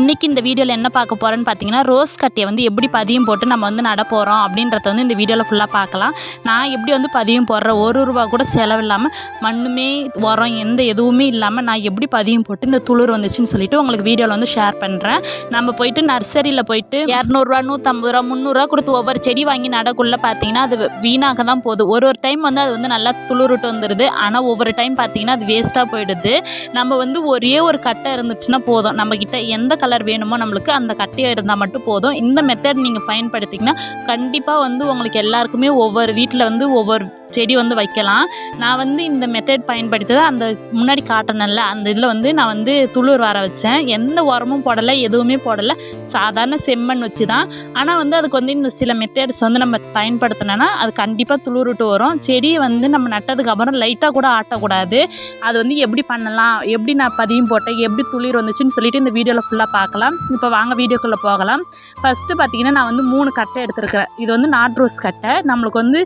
இன்றைக்கி இந்த வீடியோவில் என்ன பார்க்க போகிறேன்னு பார்த்தீங்கன்னா ரோஸ் கட்டையை வந்து எப்படி பதியம் போட்டு நம்ம வந்து நட போகிறோம் அப்படின்றத வந்து இந்த வீடியோவில் ஃபுல்லாக பார்க்கலாம். நான் எப்படி வந்து பதியம் போடுறேன் ஒரு ரூபா கூட செலவில்லாமல் மண்ணுமே உரம் எந்த எதுவுமே இல்லாமல் நான் எப்படி பதியம் போட்டு இந்த துளிர் வந்துச்சுன்னு சொல்லிட்டு உங்களுக்கு வீடியோவில் வந்து ஷேர் பண்ணுறேன் நம்ம போயிட்டு நர்சரியில் போயிட்டு இரநூறுவா நூற்றம்பது ரூபா முந்நூறுரூவா கொடுத்து ஒவ்வொரு செடி வாங்கி நடக்குள்ளே பார்த்தீங்கன்னா அது வீணாக தான் போகுது. ஒரு ஒரு டைம் வந்து அது வந்து நல்லா துளிர்விட்டு வந்துடுது ஆனால் ஒவ்வொரு டைம் பார்த்தீங்கன்னா அது வேஸ்ட்டாக போயிடுது. நம்ம வந்து ஒரே ஒரு கட்டை இருந்துச்சுன்னா போதும். நம்மக்கிட்ட எந்த கலர் வேணுமோ நம்மளுக்கு அந்த கட்டியாக இருந்தால் மட்டும் போதும். இந்த மெத்தட் நீங்கள் பயன்படுத்திங்கன்னா கண்டிப்பாக வந்து உங்களுக்கு எல்லாருக்குமே ஒவ்வொரு வீட்டில் வந்து ஒவ்வொரு செடி வந்து வைக்கலாம். நான் வந்து இந்த மெத்தட் பயன்படுத்தி தான் அந்த முன்னாடி காட்டினேன்ல அந்த இதில் வந்து நான் வந்து துளிர் வர வச்சேன். எந்த உரமும் போடலை எதுவுமே போடலை. சாதாரண செம்மண் வச்சு தான். ஆனால் வந்து அதுக்கு வந்து இந்த சில மெத்தட்ஸ் வந்து நம்ம பயன்படுத்தினோன்னா அது கண்டிப்பாக துளிர் விட்டு வரும். செடியை வந்து நம்ம நட்டதுக்கப்புறம் லைட்டாக கூட ஆட்டக்கூடாது. அது வந்து எப்படி பண்ணலாம் எப்படி நான் பதியம் போட்டேன் எப்படி துளிர் வந்துச்சுன்னு சொல்லிட்டு இந்த வீடியோவில் ஃபுல்லாக பார்க்கலாம். இப்போ வாங்க வீடியோக்குள்ளே போகலாம். ஃபஸ்ட்டு பார்த்தீங்கன்னா நான் வந்து மூணு கட்டை எடுத்துருக்கிறேன். இது வந்து நாட் ரோஸ் கட்டை. நம்மளுக்கு வந்து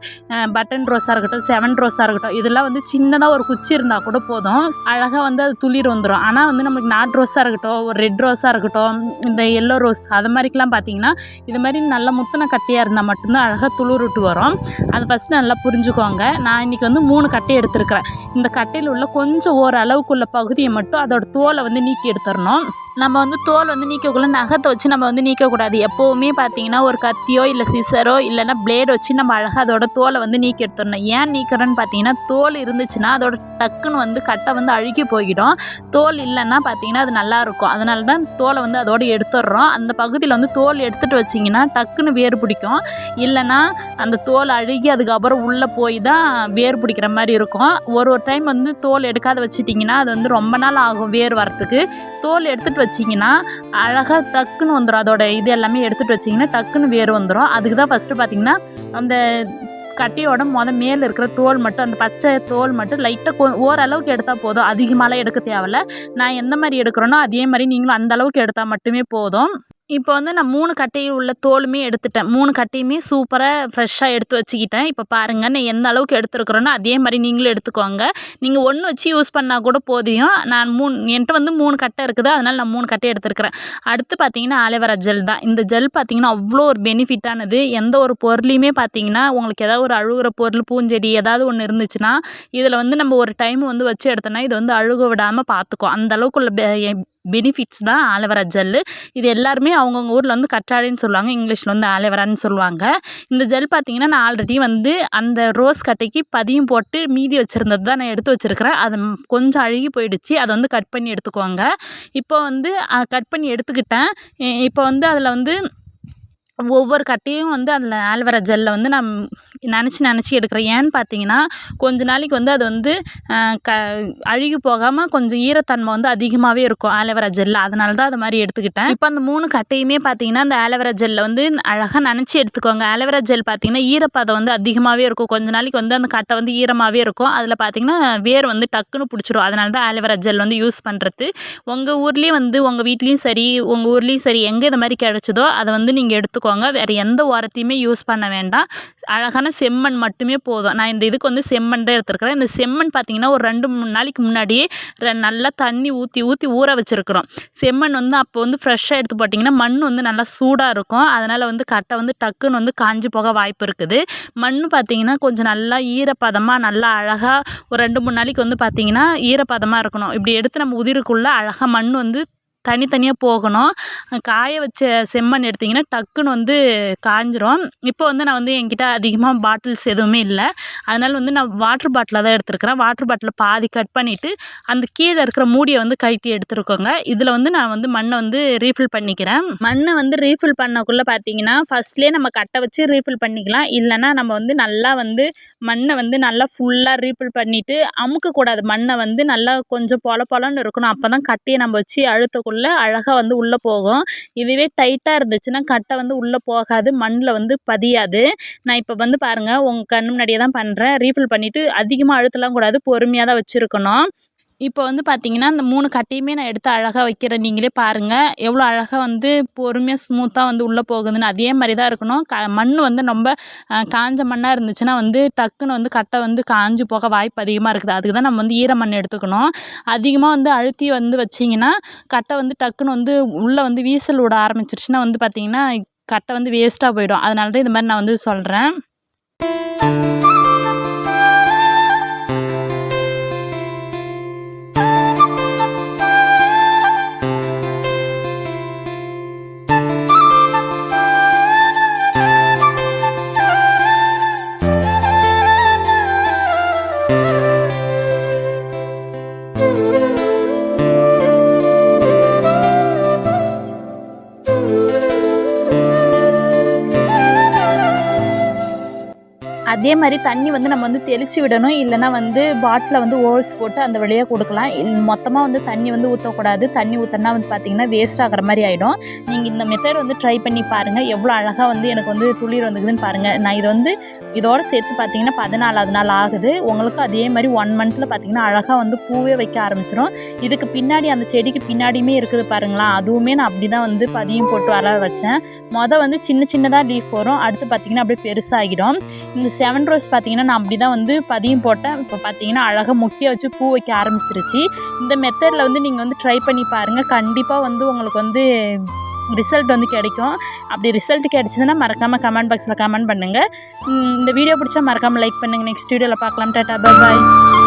பட்டன் ரோஸாக இருக்கட்டும் செவன் ரோஸாக இருக்கட்டும் இதெல்லாம் வந்து சின்னதாக ஒரு குச்சி இருந்தால் கூட போதும். அழகாக வந்து அது துளிர் வந்துடும் ஆனால் வந்து நமக்கு நாட் ரோஸாக இருக்கட்டும் ஒரு ரெட் ரோஸாக இருக்கட்டும் இந்த எல்லோ ரோஸ் அது மாதிரிக்கெலாம் பார்த்தீங்கன்னா இது மாதிரி நல்ல முத்தின கட்டையாக இருந்தால் மட்டும்தான் அழகாக துளிர் விட்டு வரும். அதை ஃபஸ்ட்டு நல்லா புரிஞ்சுக்கோங்க. நான் இன்றைக்கி வந்து மூணு கட்டை எடுத்துருக்கிறேன். இந்த கட்டையில் உள்ள கொஞ்சம் ஓரளவுக்குள்ள பகுதியை மட்டும் அதோட தோலை வந்து நீக்கி எடுத்துடணும் நம்ம வந்து தோல் வந்து நீக்கக்குள்ள நகத்தை வச்சு நம்ம வந்து நீக்கக்கூடாது எப்போவுமே பார்த்தீங்கன்னா ஒரு கத்தியோ இல்லை சிசரோ இல்லைன்னா பிளேட் வச்சு நம்ம அழகாக அதோட தோலை வந்து நீக்கி எடுத்துடணும் ஏன் நீக்கிறேன்னு பார்த்தீங்கன்னா தோல் இருந்துச்சுன்னா அதோட டக்குன்னு வந்து கட்டை வந்து அழுகி போயிடும். தோல் இல்லைன்னா பார்த்தீங்கன்னா அது நல்லாயிருக்கும் அதனால தான் தோலை வந்து அதோடு எடுத்துடுறோம். அந்த பகுதியில் வந்து தோல் எடுத்துகிட்டு வச்சிங்கன்னா டக்குன்னு வேர் பிடிக்கும். இல்லைன்னா அந்த தோல் அழுகி அதுக்கப்புறம் உள்ளே போய் தான் வேர் பிடிக்கிற மாதிரி இருக்கும். ஒரு ஒரு டைம் வந்து தோல் எடுக்காத வச்சிட்டிங்கன்னா அது வந்து ரொம்ப நாள் ஆகும் வேர் வரத்துக்கு தோல் எடுத்துகிட்டு வச்சிங்கன்னா அழகாக டக்குன்னு வந்துடும் அதோட இது எல்லாமே எடுத்துகிட்டு வச்சிங்கன்னா டக்குன்னு வேர் வந்துடும் அதுக்கு தான் ஃபஸ்ட்டு பார்த்திங்கன்னா அந்த கட்டியோட முத மேலே இருக்கிற தோல் மட்டும் அந்த பச்சை தோல் மட்டும் லைட்டாக ஓரளவுக்கு எடுத்தால் போதும். அதிகமாகலாம் எடுக்க தேவையில்ல. நான் எந்த மாதிரி எடுக்கிறேனோ அதே மாதிரி நீங்களும் அந்த அளவுக்கு எடுத்தால் மட்டுமே போதும். இப்போ வந்து நான் மூணு கட்டையில் உள்ள தோலுமே எடுத்துட்டேன். மூணு கட்டையுமே சூப்பராக ஃப்ரெஷ்ஷாக எடுத்து வச்சுக்கிட்டேன். இப்போ பாருங்கள் நான் எந்த அளவுக்கு எடுத்துருக்குறேனோ அதே மாதிரி நீங்களும் எடுத்துக்கோங்க. நீங்கள் ஒன்று வச்சு யூஸ் பண்ணால் கூட போதியும் நான் மூணு என்கிட்ட வந்து மூணு கட்டை இருக்குது. அதனால் நான் மூணு கட்டை எடுத்துருக்கிறேன். அடுத்து பார்த்தீங்கன்னா ஆலோவேரா ஜெல் தான். இந்த ஜெல் பார்த்தீங்கன்னா அவ்வளோ ஒரு பெனிஃபிட்டானது எந்த ஒரு பொருளையுமே பார்த்தீங்கன்னா உங்களுக்கு ஏதாவது ஒரு அழுகுற பொருள் பூஞ்செடி ஏதாவது ஒன்று இருந்துச்சுன்னா இதில் வந்து நம்ம ஒரு டைம் வந்து வச்சு எடுத்தோன்னா இது வந்து அழுக விடாமல் பார்த்துக்கும் அந்த அளவுக்குள்ள பெனிஃபிட்ஸ் தான் ஆலோவேரா ஜெல்லு இது எல்லாருமே அவங்கவுங்க ஊரில் வந்து கற்றாழைன்னு சொல்லுவாங்க இங்கிலீஷில் வந்து ஆலோவேரான்னு சொல்லுவாங்க. இந்த ஜெல் பார்த்தீங்கன்னா நான் ஆல்ரெடி வந்து அந்த ரோஸ் கட்டைக்கு பதியம் போட்டு மீதி வச்சுருந்தது தான் நான் எடுத்து வச்சுருக்கிறேன். அது கொஞ்சம் அழுகி போயிடுச்சு. அதை வந்து கட் பண்ணி எடுத்துக்கோங்க இப்போ வந்து கட் பண்ணி எடுத்துக்கிட்டேன். இப்போ வந்து அதில் வந்து ஒவ்வொரு கட்டையும் வந்து அதில் ஆல்வேரா ஜெல்லை வந்து நான் நினச்சி நினச்சி எடுக்கிறேன். ஏன்னு பார்த்தீங்கன்னா கொஞ்ச நாளைக்கு வந்து அது வந்து க அழுகி போகாமல் கொஞ்சம் ஈரத்தன்மை வந்து அதிகமாகவே இருக்கும் ஆலோவேரா ஜெல்லில் அதனால தான் அது மாதிரி எடுத்துக்கிட்டேன். இப்போ அந்த மூணு கட்டையுமே பார்த்தீங்கன்னா அந்த ஆலோவேரா ஜெல்லில் வந்து அழகாக நினச்சி எடுத்துக்கோங்க. ஆலோவேரா ஜெல் பார்த்தீங்கன்னா ஈரப்பதம் வந்து அதிகமாகவே இருக்கும். கொஞ்ச நாளைக்கு வந்து அந்த கட்டை வந்து ஈரமாகவே இருக்கும். அதில் பார்த்தீங்கன்னா வேர் வந்து டக்குன்னு பிடிச்சிரும். அதனால தான் ஆலோவேரா ஜெல் வந்து யூஸ் பண்ணுறது உங்கள் ஊர்லேயும் வந்து உங்கள் வீட்லேயும் சரி உங்கள் ஊர்லேயும் சரி எங்கே இந்த மாதிரி கிடச்சதோ அதை வந்து நீங்கள் எடுத்துக்கோ எடுத்துக்கோங்க வேறு எந்த உரத்தையுமே யூஸ் பண்ண வேண்டாம். அழகான செம்மண் மட்டுமே போதும். நான் இந்த இதுக்கு வந்து செம்மண் தான் எடுத்துருக்கிறேன். இந்த செம்மண் பார்த்தீங்கன்னா ஒரு ரெண்டு மூணு நாளைக்கு முன்னாடியே நல்லா தண்ணி ஊற்றி ஊற்றி ஊற வச்சுருக்குறோம். செம்மண் வந்து அப்போ வந்து ஃப்ரெஷ்ஷாக எடுத்து போட்டிங்கன்னா மண் வந்து நல்லா சூடாக இருக்கும். அதனால் வந்து கட்டை வந்து டக்குன்னு வந்து காஞ்சி போக வாய்ப்பு இருக்குது. மண் பார்த்தீங்கன்னா கொஞ்சம் நல்லா ஈரப்பதமாக நல்லா அழகாக ஒரு ரெண்டு மூணு நாளைக்கு வந்து பார்த்திங்கன்னா ஈரப்பதமாக இருக்கணும். இப்படி எடுத்து நம்ம உதிருக்குள்ளே அழகாக மண் வந்து தனித்தனியாக போகணும். காய வச்ச செம்மண் எடுத்திங்கன்னா டக்குன்னு வந்து காஞ்சிரும். இப்போ வந்து நான் வந்து என்கிட்ட அதிகமாக பாட்டில்ஸ் எதுவுமே இல்லை. அதனால் வந்து நான் வாட்டர் பாட்டிலாக தான் எடுத்துருக்கிறேன். வாட்டர் பாட்டிலை பாதி கட் பண்ணிவிட்டு அந்த கீழே இருக்கிற மூடியை வந்து கழட்டி எடுத்துருக்கோங்க. இதில் வந்து நான் வந்து மண்ணை வந்து ரீஃபில் பண்ணிக்கிறேன். மண்ணை வந்து ரீஃபில் பண்ணக்குள்ளே பார்த்தீங்கன்னா ஃபஸ்ட்லேயே நம்ம கட்டை வச்சு ரீஃபில் பண்ணிக்கலாம். இல்லைன்னா நம்ம வந்து நல்லா வந்து மண்ணை வந்து நல்லா ஃபுல்லாக ரீஃபில் பண்ணிவிட்டு அமுக்கக்கூடாது. மண்ணை வந்து நல்லா கொஞ்சம் பொல பொலன்னு இருக்கணும். அப்போ தான் கட்டையை நம்ம வச்சு அழுத்தக்குள்ளே அழகாக வந்து உள்ளே போகும். இதுவே டைட்டாக இருந்துச்சுன்னா கட்டை வந்து உள்ளே போகாது மண்ணில் வந்து பதியாது. நான் இப்போ வந்து பாருங்கள் உங்கள் கண்ணு முன்னாடியே தான் பண்ணுறேன் ரீஃபில் பண்ணிவிட்டு அதிகமாக அழுத்தலாம் கூடாது பொறுமையாக தான் வச்சுருக்கணும். இப்போ வந்து பார்த்தீங்கன்னா இந்த மூணு கட்டையுமே நான் எடுத்து அழகாக வைக்கிறேன். நீங்களே பாருங்கள் எவ்வளோ அழகாக வந்து பொறுமையாக ஸ்மூத்தாக வந்து உள்ளே போகுதுன்னு. அதே மாதிரி தான் இருக்கணும். க மண் வந்து ரொம்ப காஞ்ச மண்ணாக இருந்துச்சுன்னா வந்து டக்குன்னு வந்து கட்டை வந்து காஞ்சு போக வாய்ப்பு அதிகமாக இருக்குது. அதுக்கு தான் நம்ம வந்து ஈரமண் எடுத்துக்கணும். அதிகமாக வந்து அழுத்தி வந்து வச்சிங்கன்னா கட்டை வந்து டக்குன்னு வந்து உள்ளே வந்து வீசல் விட ஆரம்பிச்சிருச்சுன்னா வந்து பார்த்திங்கன்னா கட்டை வந்து வேஸ்ட்டாக போயிடும். அதனால தான் இது மாதிரி நான் வந்து சொல்கிறேன் அதே மாதிரி தண்ணி வந்து நம்ம வந்து தெளித்து விடணும். இல்லைன்னா வந்து பாட்டிலில் வந்து ஓல்ஸ் போட்டு அந்த வழியாக கொடுக்கலாம். மொத்தமாக வந்து தண்ணி வந்து ஊற்றக்கூடாது தண்ணி ஊற்றினா வந்து பார்த்திங்கன்னா வேஸ்ட் ஆகிற மாதிரி ஆகிடும் நீங்கள் இந்த மெத்தட் வந்து ட்ரை பண்ணி பாருங்கள் எவ்வளோ அழகாக வந்து எனக்கு வந்து துளிர் வந்துக்குதுன்னு பாருங்கள் நான் இதை வந்து இதோட சேர்த்து பார்த்தீங்கன்னா பதினாலாவது நாள் ஆகுது. உங்களுக்கும் அதே மாதிரி ஒன் மந்த்தில் பார்த்தீங்கன்னா அழகாக வந்து பூவே வைக்க ஆரம்பிச்சிடும் இதுக்கு பின்னாடி அந்த செடிக்கு பின்னாடியுமே இருக்குது பாருங்களா அதுவுமே நான் அப்படி தான் வந்து பதியம் போட்டு வர வச்சேன். மொதல் வந்து சின்ன சின்னதாக லீஃப் வரும். அடுத்து பார்த்தீங்கன்னா அப்படியே பெருசாகிடும். இந்த செவன் ரோஸ் பார்த்திங்கன்னா நான் அப்படி தான் வந்து பதியம் போட்டேன். இப்போ பார்த்தீங்கன்னா அழகாக முக்கிய வச்சு பூ வைக்க ஆரம்பிச்சிருச்சு. இந்த மெத்தடில் வந்து நீங்கள் வந்து ட்ரை பண்ணி பாருங்கள் கண்டிப்பாக வந்து உங்களுக்கு வந்து ரிசல்ட் வந்து கிடைக்கும். அப்படி ரிசல்ட் கிடைச்சதுன்னா மறக்காமல் கமெண்ட் பாக்ஸில் கமெண்ட் பண்ணுங்கள் இந்த வீடியோ பிடிச்சா மறக்காமல் லைக் பண்ணுங்கள் நெக்ஸ்ட் வீடியோவில் பார்க்கலாம். டாட்டா பாய்